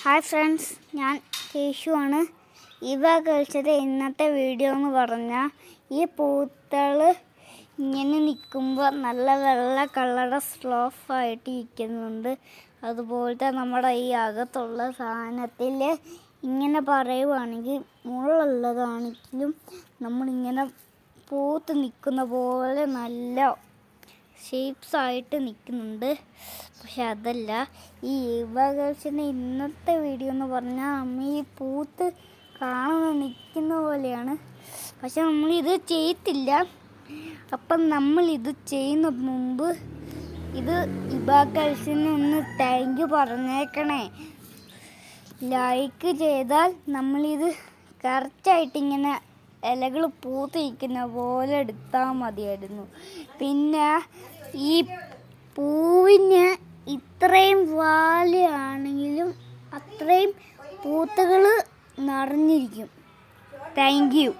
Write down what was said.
Hi friends ഞാൻ കേശുവാണ്. ഇവ കഴിച്ചത് ഇന്നത്തെ വീഡിയോ എന്ന് പറഞ്ഞാൽ ഈ പൂത്തൾ ഇങ്ങനെ നിൽക്കുമ്പോൾ നല്ല വെള്ള കളറ് സ്ലോഫായിട്ട് ഇരിക്കുന്നുണ്ട്. അതുപോലത്തെ നമ്മുടെ ഈ അകത്തുള്ള സാധനത്തിൽ ഇങ്ങനെ പറയുവാണെങ്കിൽ മുള്ളുള്ളതാണെങ്കിലും നമ്മളിങ്ങനെ പൂത്ത് നിൽക്കുന്ന പോലെ നല്ല ഷേപ്സ് ആയിട്ട് നിൽക്കുന്നുണ്ട്. പക്ഷെ അതല്ല ഈ ഇവകൾസിന്റെ ഇന്നത്തെ വീഡിയോ എന്ന് പറഞ്ഞാൽ നമ്മൾ ഈ പൂത്ത് കാണുന്ന നിൽക്കുന്ന പോലെയാണ്. പക്ഷെ നമ്മളിത് ചെയ്യത്തില്ല. അപ്പം നമ്മൾ ഇത് ചെയ്യുന്ന മുമ്പ് ഇത് ഇബാക്കൾസിന് ഒന്ന് താങ്ക് യു പറഞ്ഞേക്കണേ. ലൈക്ക് ചെയ്താൽ നമ്മളിത് കറക്റ്റായിട്ട് ഇങ്ങനെ ഇലകൾ പൂത്തിരിക്കുന്ന പോലെ എടുത്താൽ മതിയായിരുന്നു. പിന്നെ ഈ പൂവിന് ഇത്രയും വാലയാണെങ്കിലും അത്രയും പൂത്തുകൾ നിറഞ്ഞിരിക്കും. Thank you